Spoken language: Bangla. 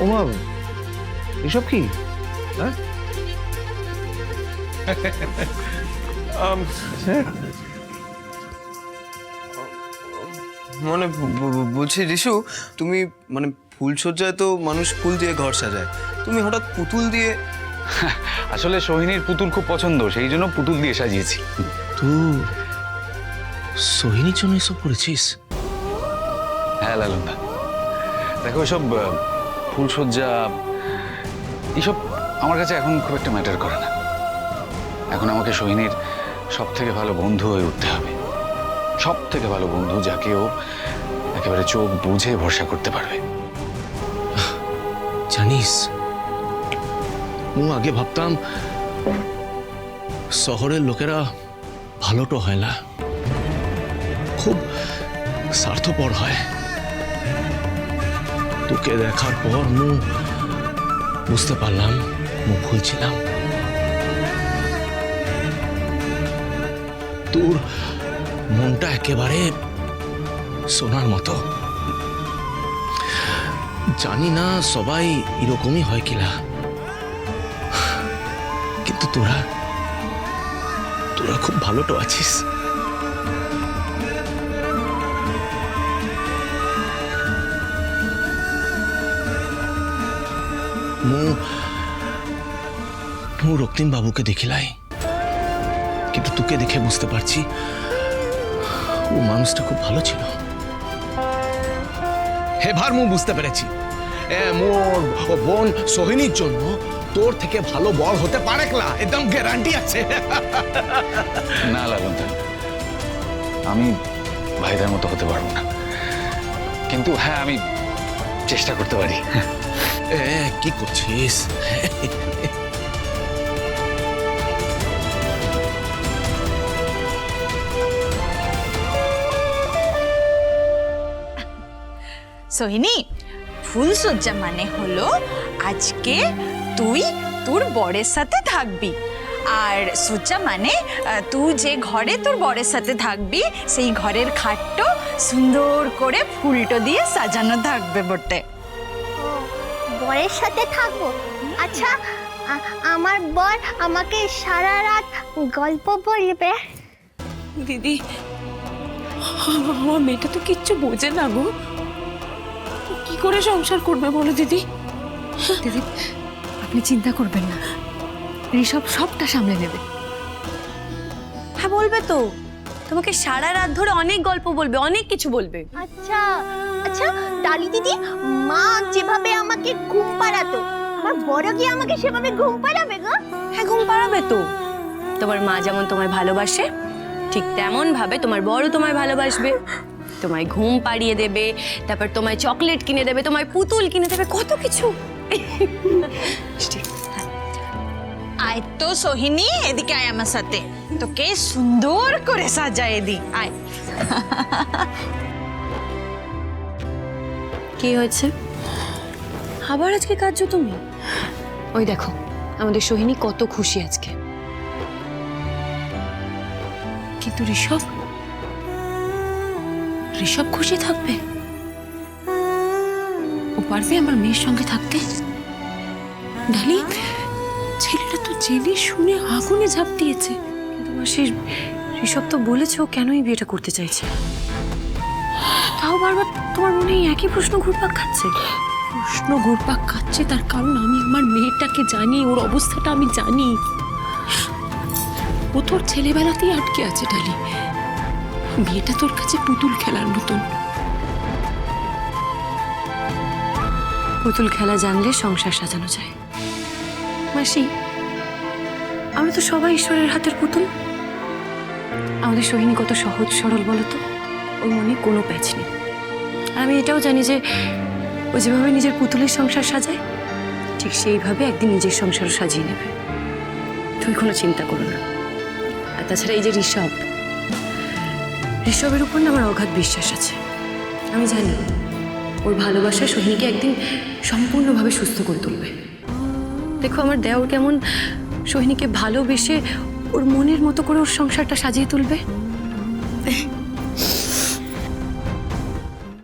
ওমা এসব কি? হ্যাঁ? হ্যাঁ। মানে বলছি রিশু তুমি মানে ফুলসজ্জায় তো মানুষ ফুল দিয়ে ঘর সাজায়। তুমি হঠাৎ পুতুল দিয়ে আসলে সোহিনীর পুতুল খুব পছন্দ সেই জন্য পুতুল দিয়ে সাজিয়েছি। তুই সোহিনীর জন্য এসব করেছিস? হ্যাঁ লালনদা দেখো এসব ফুলসজ্জা এসব আমার কাছে এখন খুব একটা ম্যাটার করে না। এখন আমাকে সোহিনীর সব থেকে ভালো বন্ধু হয়ে উঠতে হবে। সব থেকে ভালো বন্ধু যাকে ও একেবারে চোখ বুঝে ভরসা করতে পারবে। জানিস, ও আগে ভাবতাম শহরের লোকেরা ভালো তো হয় না। খুব স্বার্থপর হয়। তোকে দেখার পর মু বুঝতে পারলাম মু ভুলছিলাম তোর মনটা একেবারে সোনার মতো। জানি না সবাই এরকমই হয় কিনা। কিন্তু তোরা তোরা খুব ভালো তো আছিস। মু রক্তিম বাবুকে দেখিলাই। কিন্তু তোকে দেখে বুঝতে পারছি ও মানুষটা খুব ভালো ছিল। এবার মু বুঝতে পেরেছি। এ মোর বোন সোহিনীর জন্য তোর থেকে ভালো বল হতে পারে না একদম গ্যারান্টি আছে। না লালনদা আমি ভাইদের মতো হতে পারব না। কিন্তু হ্যাঁ আমি চেষ্টা করতে পারি। এ কি করছিস? সোহিনী ফুলসজ্জা মানে হলো আজকে তুই তোর বরের সাথে থাকবি। আর সজ্জা মানে তুই যে ঘরে তোর বরের সাথে থাকবি সেই ঘরের খাটটো সুন্দর করে ফুলটো দিয়ে সাজানো থাকবে বটে। বরের সাথে থাকব? আচ্ছা আমার বর আমাকে সারা রাত গল্প বলবে। দিদি আমার মেয়েটা তো কিচ্ছু বোঝে না গো। কি করে সংসার করবে বলো দিদি? দিদি আপনি চিন্তা করবেন না। ঋষভ সবটা সামলে নেবে। হ্যাঁ বলবে তো। তোমাকে সারা রাত ধরে অনেক গল্প বলবে অনেক কিছু বলবে। আচ্ছা আচ্ছা ডালি দিদি মা যেভাবে আমাকে ঘুম পাড়াতো আমার বড় কি আমাকে সেভাবে ঘুম পাড়াবে গো? হ্যাঁ ঘুম পাড়াবে তো। তোমার মা যেমন তোমায় ভালোবাসে ঠিক তেমন ভাবে তোমার বড় তোমায় ভালোবাসবে। তোমায় ঘুম পাড়িয়ে দেবে তারপর তোমায় চকলেট কিনে দেবে তোমায় পুতুল কিনে দেবে কত কিছু। আয় তো সোহিনী এদিকে আয় আমার সাথে। তোকে সুন্দর করে সাজায় দি আয়। কি হয়েছে? আবার আজকে কাঁদছো তুমি? ওই দেখো আমাদের সোহিনী কত খুশি আজকে। কিন্তু ঋষভ ঋষভ খুশি থাকবে। ও পারবে আমার মেয়ের সঙ্গে থাকতে? ডালি, ছেলেটা তো জেনে শুনে আগুনে ঝাঁপ দিয়েছে। কিন্তু ঋষভ তো বলেছে, ও কেনই বিয়েটা করতে চাইছে? তাও বারবার তোমার মনে একই প্রশ্ন ঘুরপাক খাচ্ছে? প্রশ্ন ঘুরপাক খাচ্ছে, তার কারণ আমি আমার মেয়েটাকে জানি, ওর অবস্থাটা আমি জানি। ও তোর ছেলেবেলাতেই আটকে আছে, ডালি। বিয়েটা তোর কাছে পুতুল খেলার মতন। পুতুল খেলা জানলে সংসার সাজানো যায়। মাসি, আমরা তো সবাই ঈশ্বরের হাতের পুতুল। আমাদের সোহিনী কত সহজ সরল বলো তো, ওর মনে কোনো প্যাচ নেই। আমি এটাও জানি যে, ও যেভাবে নিজের পুতুলের সংসার সাজায়, ঠিক সেইভাবে একদিন নিজের সংসারও সাজিয়ে নেবে। তুই কোনো চিন্তা করো না। আর তাছাড়া এই যে ঋষভ ঋষভের উপর না আমার অগাধ বিশ্বাস আছে? আমি জানি, ওর ভালোবাসা সোহিনীকে একদিন সম্পূর্ণভাবে সুস্থ করে তুলবে। দেখো, আমার দেওর কেমন সোহিনীকে ভালোবেসে ওর মনের মতো করে ওর সংসারটা সাজিয়ে তুলবে?